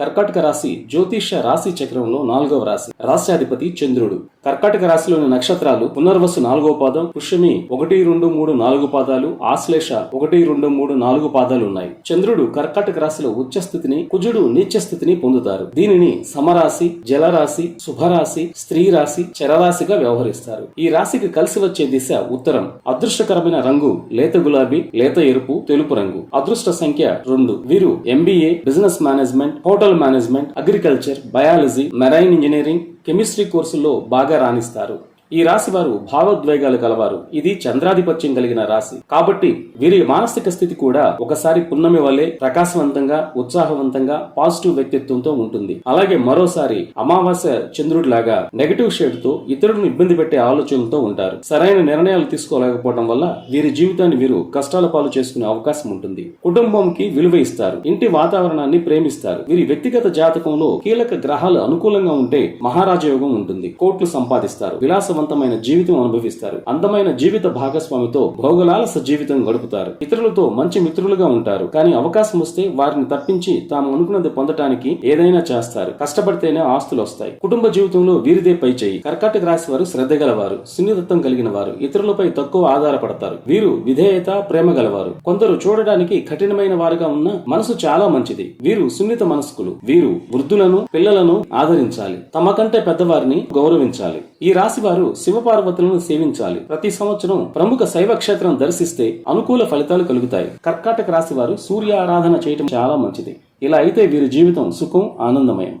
కర్కాటక రాశి జ్యోతిష రాశి చక్రంలో నాలుగవ రాశి. రాశ్యాధిపతి చంద్రుడు. కర్కాటక రాశిలోని నక్షత్రాలు పునర్వసు నాలుగో పాదం పుష్యమి ఒకటి రెండు మూడు నాలుగు పాదాలు ఆశ్లేష ఒకటి రెండు మూడు నాలుగు పాదాలు ఉన్నాయి. చంద్రుడు కర్కాటక రాశిలో ఉచ్చ స్థితిని కుజుడు నీచ స్థితిని పొందుతారు. దీనిని సమరాశి జలరాశి శుభరాశి స్త్రీ రాశి చరరాశిగా వ్యవహరిస్తారు. ఈ రాశికి కలిసి వచ్చే దిశ ఉత్తరం. అదృష్టకరమైన రంగు లేత గులాబీ లేత ఎరుపు తెలుపు రంగు. అదృష్ట సంఖ్య రెండు. వీరు MBA business management hotel management agriculture biology marine engineering chemistry కోర్సుల్లో బాగా రాణిస్తారు. ఈ రాశి వారు భావోద్వేగాలు కలవారు. ఇది చంద్రాధిపత్యం కలిగిన రాశి. కాబట్టి వీరి మానసిక స్థితి కూడా ఒకసారి పున్నమి వల్లే ప్రకాశవంతంగా ఉత్సాహవంతంగా పాజిటివ్ వ్యక్తిత్వంతో ఉంటుంది. అలాగే మరోసారి అమావాస్య చంద్రుడి లాగా నెగటివ్ షేడ్తో ఇతరులను ఇబ్బంది పెట్టే ఆలోచనలతో ఉంటారు. సరైన నిర్ణయాలు తీసుకోలేకపోవడం వల్ల వీరి జీవితాన్ని వీరు కష్టాల పాలు చేసుకునే అవకాశం ఉంటుంది. కుటుంబంకి విలువ ఇస్తారు. ఇంటి వాతావరణాన్ని ప్రేమిస్తారు. వీరి వ్యక్తిగత జాతకంలో కీలక గ్రహాలు అనుకూలంగా ఉంటే మహారాజయోగం ఉంటుంది. కోట్లు సంపాదిస్తారు. ప్రశాంతమైన జీవితం అనుభవిస్తారు. అందమైన జీవిత భాగస్వామితో భోగలాలస జీవితం గడుపుతారు. ఇతరులతో మంచి మిత్రులుగా ఉంటారు. కానీ అవకాశం వస్తే వారిని తప్పించి తాము అనుకున్నది పొందటానికి ఏదైనా చేస్తారు. కష్టపడితేనే ఆస్తులు వస్తాయి కుటుంబ జీవితంలో వీరిదే పై చేయి. కర్కాటక రాశి వారు శ్రద్ధ గలవారు. సున్నితత్వం కలిగిన వారు. ఇతరులపై తక్కువ ఆధారపడతారు. వీరు విధేయత ప్రేమ గలవారు. కొందరు చూడడానికి కఠినమైన వారుగా ఉన్న మనసు చాలా మంచిది. వీరు సున్నిత మనస్కులు. వీరు వృద్ధులను పిల్లలను ఆదరించాలి. తమ కంటే పెద్దవారిని గౌరవించాలి. ఈ రాశి వారు శివపార్వతులను సేవించాలి. ప్రతి సంవత్సరం ప్రముఖ శైవ క్షేత్రం దర్శిస్తే అనుకూల ఫలితాలు కలుగుతాయి. కర్కాటక రాశి వారు సూర్య ఆరాధన చేయటం చాలా మంచిది. ఇలా అయితే వీరి జీవితం సుఖం ఆనందమయం.